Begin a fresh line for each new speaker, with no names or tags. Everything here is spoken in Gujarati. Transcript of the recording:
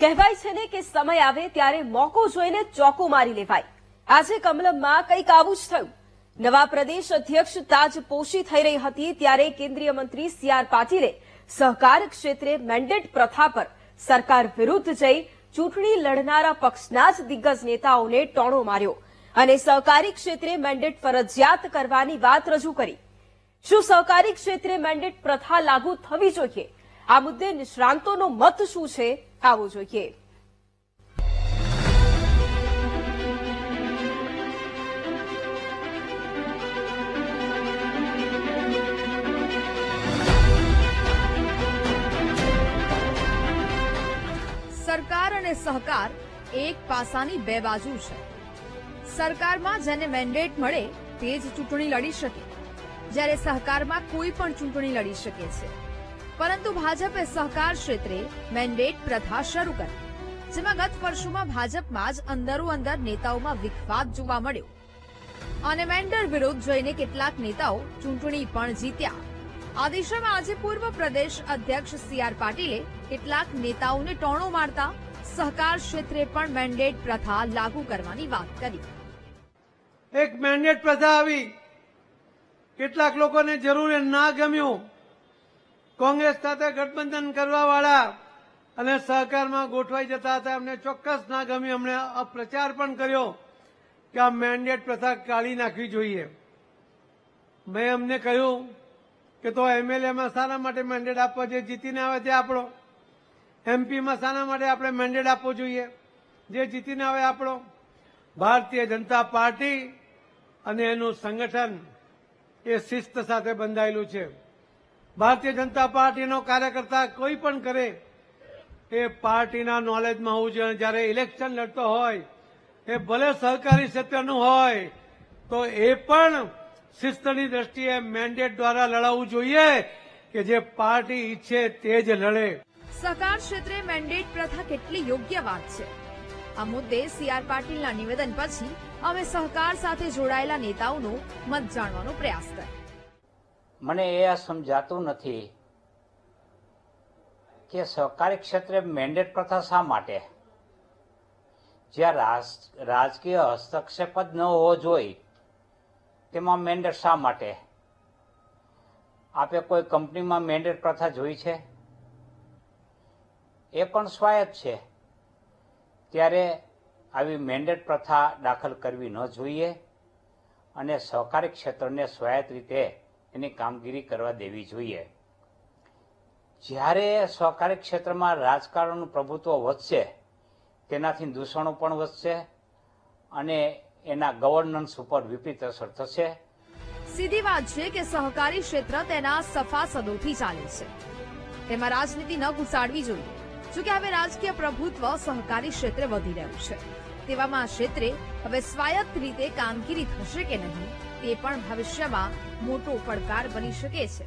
કહેવાય છે ને કે સમય આવે ત્યારે મોકો જોઈને ચોકો મારી લેવાય. આજે કમલમમાં કંઈક આવું જ થયું. નવા પ્રદેશ અધ્યક્ષ તાજ પોષી થઈ રહી હતી ત્યારે કેન્દ્રીય મંત્રી સી આર પાટીલે સહકાર ક્ષેત્રે મેન્ડેટ પ્રથા પર સરકાર વિરુદ્ધ જઈ ચૂંટણી લડનારા પક્ષના જ દિગ્ગજ નેતાઓને ટોણો માર્યો અને સહકારી ક્ષેત્રે મેન્ડેટ ફરજિયાત કરવાની વાત રજૂ કરી. શું સહકારી ક્ષેત્રે મેન્ડેટ પ્રથા લાગુ થવી જોઈએ? આ મુદ્દે નિષ્ણાંતોનો મત શું છે? આવું જોઈએ
સરકાર અને સહકાર એક પાસાની બે બાજુ છે. સરકારમાં જેને મેન્ડેટ મળે તે જ ચૂંટણી લડી શકે. જ્યારે સહકારમાં કોઈ પણ ચૂંટણી લડી શકે છે. પરંતુ ભાજપે સહકાર ક્ષેત્રે મેન્ડેટ પ્રથા શરૂ કરી. જેમાં ગત વર્ષોમાં ભાજપમાં જ અંદરો અંદર નેતાઓમાં વિખવાદ જોવા મળ્યો. અને મેન્ડર વિરોધ જોઈને કેટલાક નેતાઓ ચૂંટણી પણ જીત્યા. આ દિશામાં આજે પૂર્વ પ્રદેશ અધ્યક્ષ સી આર પાટીલે કેટલાક નેતાઓને ટોણો મારતા સહકાર ક્ષેત્રે પણ મેન્ડેટ પ્રથા લાગુ કરવાની વાત કરી.
એક મેન્ડેટ પ્રથા આવી. કેટલાક લોકોને જરૂર ના ગમ્યું. કોંગ્રેસ સાથે ગઠબંધન કરવા વાળા અને સહકારમાં ગોઠવાઈ જતા હતા. એમને ચોક્કસ ના ગમી અમને અપ્રચાર પણ કર્યો કે આ મેન્ડેટ પ્રથા કાઢી નાખવી જોઈએ. મેં એમને કહ્યું કે તો એમએલએમાં શાના માટે મેન્ડેટ આપવો જે જીતીને આવે તે આપણો એમપીમાં શાના માટે આપણે મેન્ડેટ આપવો જોઈએ. જે જીતીને આવે આપણો ભારતીય જનતા પાર્ટી અને એનું સંગઠન એ શિસ્ત સાથે બંધાયેલું છે. ભારતીય જનતા પાર્ટીનો કાર્યકર્તા કોઈ પણ કરે એ પાર્ટીના નોલેજમાં હોવું જોઈએ. જ્યારે ઇલેક્શન લડતો હોય એ ભલે સહકારી ક્ષેત્રનું હોય, તો એ પણ શિસ્તની દ્રષ્ટિએ મેન્ડેટ દ્વારા લડાવવું જોઈએ કે જે પાર્ટી ઈચ્છે તે જ લડે.
સહકાર ક્ષેત્રે મેન્ડેટ પ્રથા કેટલી યોગ્ય વાત છે? આ મુદ્દે સીઆર પાટીલના નિવેદન પછી, અમે સહકાર સાથે જોડાયેલા નેતાઓનો મત જાણવાનો પ્રયાસ કર્યો.
મને એ આ સમજાતું નથી કે સહકારી ક્ષેત્રે મેન્ડેટ પ્રથા શા માટે? જ્યાં રાજ- રાજકીય હસ્તક્ષેપ જ ન હોવો જોઈએ, તેમાં મેન્ડેટ શા માટે? આપે કોઈ કંપનીમાં મેન્ડેટ પ્રથા જોઈ છે? એ પણ સ્વાયત્ત છે. ત્યારે આવી મેન્ડેટ પ્રથા દાખલ કરવી ન જોઈએ અને સહકારી ક્ષેત્રને સ્વાયત્ત રીતે એની કામગીરી કરવા દેવી જોઈએ. જ્યારે સહકારી ક્ષેત્રમાં રાજકારણનું પ્રભુત્વ વધશે, તેનાથી દૂષણો પણ વધશે અને એના ગવર્નન્સ ઉપર વિપરીત અસર થશે.
સીધી વાત છે કે સહકારી ક્ષેત્ર તેના સફા સદોથી ચાલે છે. તેમાં રાજનીતિ ન ઘુસાડવી જોઈએ, જોકે હવે રાજકીય પ્રભુત્વ સહકારી ક્ષેત્રે વધી રહ્યું છે. તેવામાં ક્ષેત્રે હવે સ્વાયત્ત રીતે કામગીરી થશે કે નહીં તે પણ ભવિષ્યમાં મોટો પડકાર બની શકે છે.